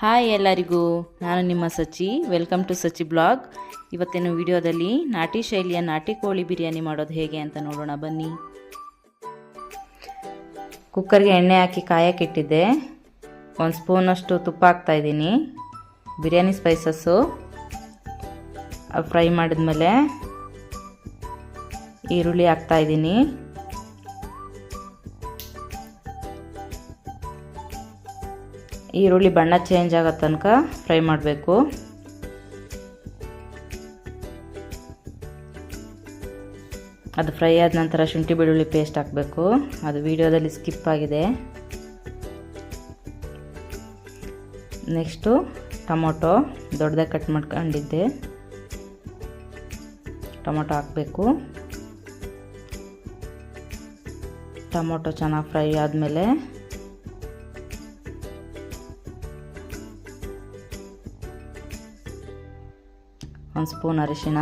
Hi ಎಲ್ಲರಿಗೂ, ನಾನು ನಿಮ್ಮ Sachi. Welcome to Sachi blog ಇವತ್ತಿನ ವಿಡಿಯೋದಲ್ಲಿ ನಾಟಿ ಶೈಲಿಯ ನಾಟಿ ಕೋಳಿ ಬಿರಿಯಾನಿ ಮಾಡೋದು ಹೇಗೆ ಅಂತ ನೋಡೋಣ, ಬನ್ನಿ. ಕುಕ್ಕರ್ಗೆ ಎಣ್ಣೆ ಹಾಕಿ ಕಾಯಕ್ಕಿಟ್ಟಿದ್ದೆ ಒಂದು ಸ್ಪೂನಷ್ಟು ತುಪ್ಪ ಹಾಕ್ತಾಯಿದ್ದೀನಿ ಬಿರಿಯಾನಿ ಸ್ಪೈಸಸ್ಸು ಫ್ರೈ ಮಾಡಿದ್ಮೇಲೆ ಈರುಳ್ಳಿ ಹಾಕ್ತಾಯಿದ್ದೀನಿ ಈರುಳ್ಳಿ ಬಣ್ಣ ಚೇಂಜ್ ಆಗೋ ತನಕ ಫ್ರೈ ಮಾಡಬೇಕು. ಅದು ಫ್ರೈ ಆದ ನಂತರ ಶುಂಠಿ ಬೆಳ್ಳುಳ್ಳಿ ಪೇಸ್ಟ್ ಹಾಕಬೇಕು. ಅದು ವಿಡಿಯೋದಲ್ಲಿ ಸ್ಕಿಪ್ ಆಗಿದೆ. ನೆಕ್ಸ್ಟು ಟೊಮೊಟೊ ದೊಡ್ಡದಾಗಿ ಕಟ್ ಮಾಡ್ಕೊಂಡಿದ್ದೆ. ಟೊಮೊಟೊ ಹಾಕಬೇಕು. ಟೊಮೊಟೊ ಚೆನ್ನಾಗಿ ಫ್ರೈ ಆದಮೇಲೆ ಒಂದು ಸ್ಪೂನ್ ಅರಿಶಿಣ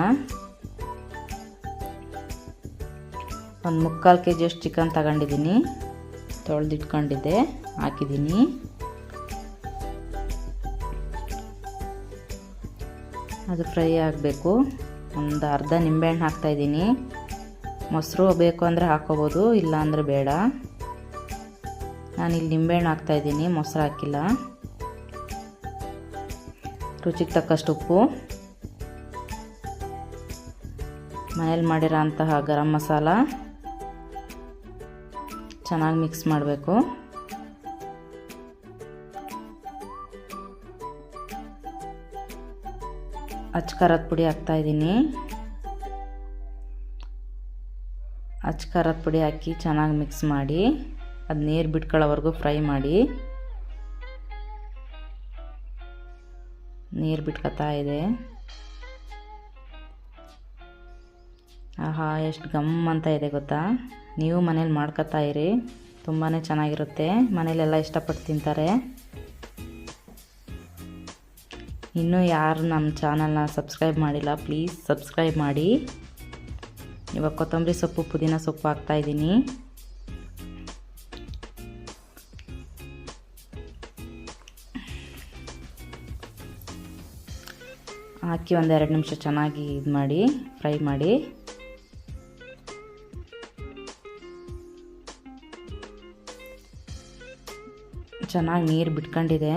ಒಂದು ಮುಕ್ಕಾಲು ಕೆ ಜಿಯಷ್ಟು ಚಿಕನ್ ತಗೊಂಡಿದ್ದೀನಿ. ತೊಳೆದಿಟ್ಕೊಂಡಿದ್ದೆ, ಹಾಕಿದ್ದೀನಿ. ಅದು ಫ್ರೈ ಆಗಬೇಕು. ಒಂದು ಅರ್ಧ ನಿಂಬೆಹಣ್ಣು ಹಾಕ್ತಾಯಿದ್ದೀನಿ ಮೊಸರು ಬೇಕು ಅಂದರೆ ಹಾಕೋಬೋದು, ಇಲ್ಲ ಅಂದರೆ ಬೇಡ. ನಾನಿಲ್ಲಿ ನಿಂಬೆಹಣ್ಣು ಹಾಕ್ತಾಯಿದ್ದೀನಿ ಮೊಸರು ಹಾಕಿಲ್ಲ. ರುಚಿಗೆ ತಕ್ಕಷ್ಟು ಉಪ್ಪು. ಮನೇಲಿ ಮಾಡಿರೋ ಅಂತಹ ಗರಂ ಮಸಾಲ ಚೆನ್ನಾಗಿ ಮಿಕ್ಸ್ ಮಾಡಬೇಕು. ಅಚ್ಕರದ ಪುಡಿ ಹಾಕ್ತಾ ಇದ್ದೀನಿ. ಖಾರದ ಪುಡಿ ಹಾಕಿ ಚೆನ್ನಾಗಿ ಮಿಕ್ಸ್ ಮಾಡಿ, ಅದು ನೀರು ಬಿಟ್ಕೊಳ್ಳೋವರೆಗೂ ಫ್ರೈ ಮಾಡಿ. ನೀರು ಬಿಟ್ಕೊತಾ ಇದೆ. ಆಹಾ, ಎಷ್ಟು ಗಮ್ ಅಂತ ಇದೆ ಗೊತ್ತಾ? ನೀವು ಮನೇಲಿ ಮಾಡ್ಕೊತಾ ಇರಿ. ತುಂಬಾ ಚೆನ್ನಾಗಿರುತ್ತೆ. ಮನೇಲೆಲ್ಲ ಇಷ್ಟಪಟ್ಟು ತಿಂತಾರೆ. ಇನ್ನೂ ಯಾರು ನಮ್ಮ ಚಾನಲ್ನ ಸಬ್ಸ್ಕ್ರೈಬ್ ಮಾಡಿಲ್ಲ, ಪ್ಲೀಸ್ ಸಬ್ಸ್ಕ್ರೈಬ್ ಮಾಡಿ. ಇವಾಗ ಕೊತ್ತಂಬರಿ ಸೊಪ್ಪು, ಪುದೀನ ಸೊಪ್ಪು ಹಾಕ್ತಾಯಿದ್ದೀನಿ ಹಾಕಿ ಒಂದೆರಡು ನಿಮಿಷ ಚೆನ್ನಾಗಿ ಇದು ಮಾಡಿ ಫ್ರೈ ಮಾಡಿ. ಚೆನ್ನಾಗಿ ನೀರು ಬಿಟ್ಕೊಂಡಿದೆ.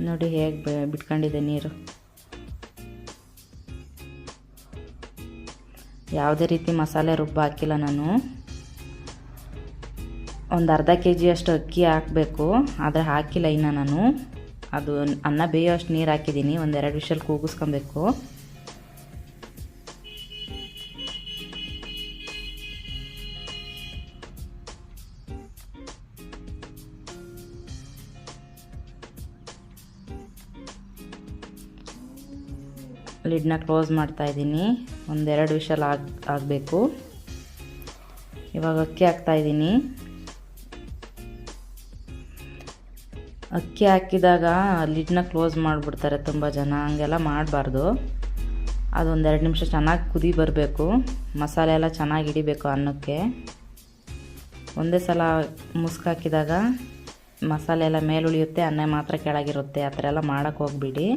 ನೋಡಿ ಹೇಗೆ ಬಿಟ್ಕೊಂಡಿದೆ ನೀರು. ಯಾವುದೇ ರೀತಿ ಮಸಾಲೆ ರುಬ್ಬ ಹಾಕಿಲ್ಲ ನಾನು. ಒಂದು ಅರ್ಧ ಕೆ ಜಿಯಷ್ಟು ಅಕ್ಕಿ ಹಾಕಬೇಕು. ಆದರೆ ಹಾಕಿಲ್ಲ ಇನ್ನು ನಾನು. ಅದು ಅನ್ನ ಬೇಯೋ ಅಷ್ಟು ನೀರು ಹಾಕಿದ್ದೀನಿ. ಒಂದೆರಡು ವಿಷಲ್ ಕೂಗಿಸ್ಕೊಬೇಕು. ಲಿಡ್ನ ಕ್ಲೋಸ್ ಮಾಡ್ತಾ ಇದ್ದೀನಿ. ಒಂದೆರಡು ವಿಷಲ್ ಆಗ, ಆಗಬೇಕು. ಇವಾಗ ಅಕ್ಕಿ ಹಾಕ್ತಾ ಇದ್ದೀನಿ. ಅಕ್ಕಿ ಹಾಕಿದಾಗ ಲಿಡ್ನ ಕ್ಲೋಸ್ ಮಾಡಿಬಿಡ್ತಾರೆ ತುಂಬ ಜನ, ಹಂಗೆಲ್ಲ ಮಾಡಬಾರ್ದು. ಅದೊಂದೆರಡು ನಿಮಿಷ ಚೆನ್ನಾಗಿ ಕುದಿ ಬರಬೇಕು. ಮಸಾಲೆ ಎಲ್ಲ ಚೆನ್ನಾಗಿ ಹಿಡಿಬೇಕು ಅನ್ನಕ್ಕೆ. ಒಂದೇ ಸಲ ಮುಸ್ಕಾಕಿದಾಗ ಮಸಾಲೆ ಎಲ್ಲ ಮೇಲುಳಿಯುತ್ತೆ ಅನ್ನ ಮಾತ್ರ ಕೆಳಗಿರುತ್ತೆ. ಆ ಥರ ಎಲ್ಲ ಮಾಡೋಕ್ಕೆ ಹೋಗ್ಬಿಡಿ.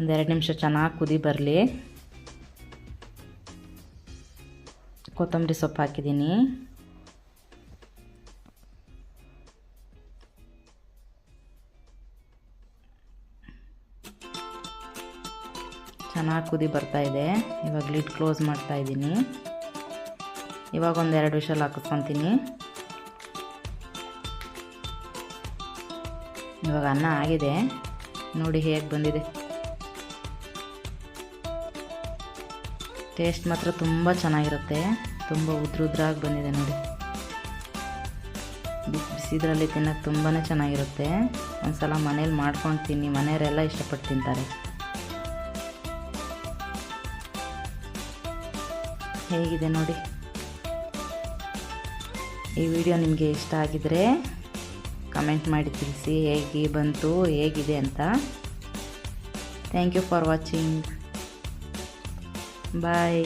ಒಂದೆರಡು ನಿಮಿಷ ಚೆನ್ನಾಗಿ ಕುದಿ ಬರಲಿ. ಕೊತ್ತಂಬರಿ ಸೊಪ್ಪು ಹಾಕಿದ್ದೀನಿ. ಚೆನ್ನಾಗಿ ಕುದಿ ಬರ್ತಾ ಇದೆ. ಇವಾಗ ಲಿಡ್ ಕ್ಲೋಸ್ ಮಾಡ್ತಾ ಇದ್ದೀನಿ. ಇವಾಗ ಒಂದೆರಡು ವಿಷಲ್ ಹಾಕಿಸ್ಕೊತೀನಿ ಇವಾಗ ಅನ್ನ ಆಗಿದೆ. ನೋಡಿ ಹೇಗೆ ಬಂದಿದೆ. ಟೇಸ್ಟ್ ಮಾತ್ರ ತುಂಬ ಚೆನ್ನಾಗಿರುತ್ತೆ. ತುಂಬ ಉದ್ರುದ್ರಾಗಿ ಬಂದಿದೆ ನೋಡಿ. ಬಿಸಿ ಬಿಸಿದ್ರಲ್ಲಿ ತಿನ್ನೋಕ್ಕೆ ತುಂಬಾ ಚೆನ್ನಾಗಿರುತ್ತೆ. ಒಂದು ಸಲ ಮನೇಲಿ ಮಾಡ್ಕೊಂಡು ತಿನ್ನಿ. ಮನೆಯವರೆಲ್ಲ ಇಷ್ಟಪಟ್ಟು ತಿಂತಾರೆ. ಹೇಗಿದೆ ನೋಡಿ? ಈ ವಿಡಿಯೋ ನಿಮಗೆ ಇಷ್ಟ ಆಗಿದರೆ ಕಮೆಂಟ್ ಮಾಡಿ ತಿಳಿಸಿ. ಹೇಗೆ ಬಂತು, ಹೇಗಿದೆ ಅಂತ. Thank you for watching. Bye